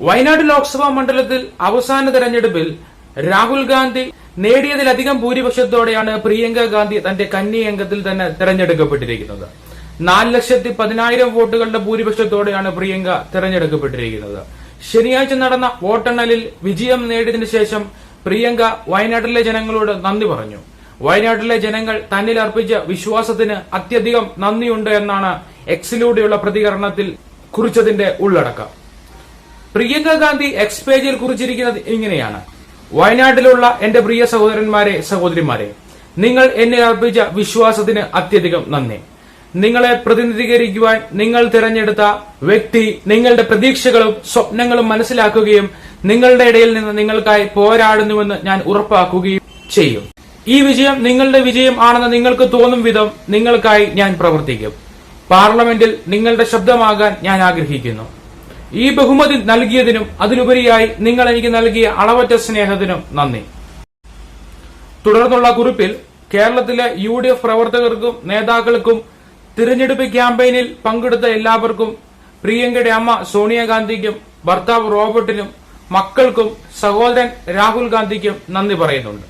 വയനാട് ലോക്സഭാ മണ്ഡലത്തിൽ അവസാന തെരഞ്ഞെടുപ്പിൽ രാഹുൽ ഗാന്ധി നേടിയതിലധികം ഭൂരിപക്ഷത്തോടെയാണ് പ്രിയങ്ക ഗാന്ധി തന്റെ കന്നി അംഗത്തിൽ തന്നെ തെരഞ്ഞെടുക്കപ്പെട്ടിരിക്കുന്നത്. നാല് ലക്ഷത്തി പതിനായിരം വോട്ടുകളുടെ ഭൂരിപക്ഷത്തോടെയാണ് പ്രിയങ്ക തെരഞ്ഞെടുക്കപ്പെട്ടിരിക്കുന്നത്. ശനിയാഴ്ച നടന്ന വോട്ടെണ്ണലിൽ വിജയം നേടിയതിനു ശേഷം പ്രിയങ്ക വയനാട്ടിലെ ജനങ്ങളോട് നന്ദി പറഞ്ഞു. വയനാട്ടിലെ ജനങ്ങൾ തന്നിൽ അർപ്പിച്ച വിശ്വാസത്തിന് അത്യധികം നന്ദിയുണ്ട് എന്നാണ് എക്സിലൂടെയുള്ള പ്രതികരണത്തിൽ കുറിച്ചതിന്റെ ഉള്ളടക്കം. പ്രിയങ്ക ഗാന്ധി എക്സ് പേജിൽ കുറിച്ചിരിക്കുന്നത് ഇങ്ങനെയാണ്. വയനാട്ടിലുള്ള എന്റെ പ്രിയ സഹോദരന്മാരെ സഹോദരിമാരെ നിങ്ങൾ എന്നെ അർപ്പിച്ച വിശ്വാസത്തിന് അത്യധികം നന്ദി. നിങ്ങളെ പ്രതിനിധീകരിക്കുവാൻ നിങ്ങൾ തിരഞ്ഞെടുത്ത വ്യക്തി നിങ്ങളുടെ പ്രതീക്ഷകളും സ്വപ്നങ്ങളും മനസ്സിലാക്കുകയും നിങ്ങളുടെ ഇടയിൽ നിന്ന് നിങ്ങൾക്കായി പോരാടുന്നുവെന്ന് ഞാൻ ഉറപ്പാക്കുകയും ചെയ്യും. ഈ വിജയം നിങ്ങളുടെ വിജയം ആണെന്ന് നിങ്ങൾക്ക് തോന്നും വിധം നിങ്ങൾക്കായി ഞാൻ പ്രവർത്തിക്കും. പാർലമെന്റിൽ നിങ്ങളുടെ ശബ്ദമാകാൻ ഞാൻ ആഗ്രഹിക്കുന്നു. ഈ ബഹുമതി നൽകിയതിനും അതിലുപരിയായി നിങ്ങൾ എനിക്ക് നൽകിയ അളവറ്റ സ്നേഹത്തിനും നന്ദി. തുടർന്നുള്ള കുറിപ്പിൽ കേരളത്തിലെ യു ഡി എഫ് പ്രവർത്തകർക്കും നേതാക്കൾക്കും തിരഞ്ഞെടുപ്പ് ക്യാമ്പയിനിൽ പങ്കെടുത്ത എല്ലാവർക്കും പ്രിയങ്കയുടെ അമ്മ സോണിയാഗാന്ധിക്കും ഭർത്താവ് റോബർട്ടിനും മക്കൾക്കും സഹോദരൻ രാഹുൽ ഗാന്ധിക്കും നന്ദി പറയുന്നുണ്ട്.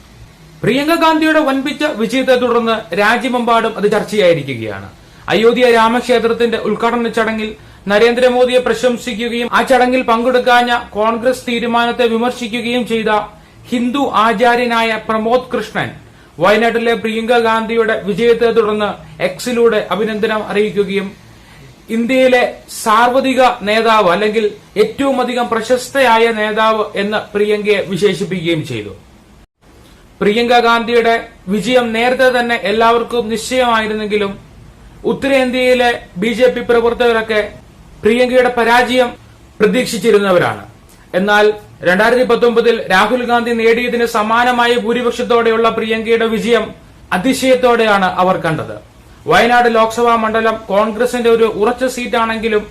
പ്രിയങ്ക ഗാന്ധിയുടെ വൻപിച്ച വിജയത്തെ തുടർന്ന് രാജ്യമെമ്പാടും അത് ചർച്ചയായിരിക്കുകയാണ്. അയോധ്യ രാമക്ഷേത്രത്തിന്റെ ഉദ്ഘാടന ചടങ്ങിൽ നരേന്ദ്രമോദിയെ പ്രശംസിക്കുകയും ആ ചടങ്ങിൽ പങ്കെടുക്കാഞ്ഞ കോൺഗ്രസ് തീരുമാനത്തെ വിമർശിക്കുകയും ചെയ്ത ഹിന്ദു ആചാര്യനായ പ്രമോദ് കൃഷ്ണൻ വയനാട്ടിലെ പ്രിയങ്ക ഗാന്ധിയുടെ വിജയത്തെ തുടർന്ന് എക്സിലൂടെ അഭിനന്ദനം അറിയിക്കുകയും ഇന്ത്യയിലെ സാർവധിക നേതാവ് അല്ലെങ്കിൽ ഏറ്റവും അധികം പ്രശസ്തയായ നേതാവ് എന്ന് പ്രിയങ്കയെ വിശേഷിപ്പിക്കുകയും ചെയ്തു. പ്രിയങ്ക ഗാന്ധിയുടെ വിജയം നേരത്തെ തന്നെ എല്ലാവർക്കും നിശ്ചയമായിരുന്നെങ്കിലും ഉത്തരേന്ത്യയിലെ ബി ജെ പി പ്രവർത്തകരൊക്കെ പ്രിയങ്കയുടെ പരാജയം പ്രതീക്ഷിച്ചിരുന്നവരാണ്. എന്നാൽ രണ്ടായിരത്തി പത്തൊമ്പതിൽ രാഹുൽ ഗാന്ധി നേടിയതിന് സമാനമായ ഭൂരിപക്ഷത്തോടെയുള്ള പ്രിയങ്കയുടെ വിജയം അതിശയത്തോടെയാണ് അവർ കണ്ടത്. വയനാട് ലോക്സഭാ മണ്ഡലം കോൺഗ്രസിന്റെ ഒരു ഉറച്ച സീറ്റാണെങ്കിലും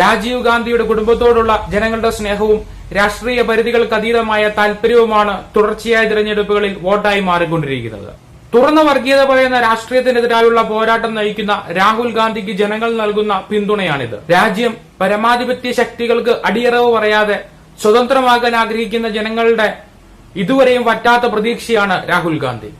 രാജീവ് ഗാന്ധിയുടെ കുടുംബത്തോടുള്ള ജനങ്ങളുടെ സ്നേഹവും രാഷ്ട്രീയ പരിധികൾക്കതീതമായ താൽപര്യവുമാണ് തുടർച്ചയായ തിരഞ്ഞെടുപ്പുകളിൽ വോട്ടായി മാറിക്കൊണ്ടിരിക്കുന്നത്. തുറന്ന വർഗീയത പറയുന്ന രാഷ്ട്രീയത്തിനെതിരായുള്ള പോരാട്ടം നയിക്കുന്ന രാഹുൽ ഗാന്ധിക്ക് ജനങ്ങൾ നൽകുന്ന പിന്തുണയാണിത്. രാജ്യം പരമാധിപത്യ ശക്തികൾക്ക് അടിയറവ് പറയാതെ സ്വതന്ത്രമാകാൻ ആഗ്രഹിക്കുന്ന ജനങ്ങളുടെ ഇതുവരെയും വറ്റാത്ത പ്രതീക്ഷയാണ് രാഹുൽ ഗാന്ധി.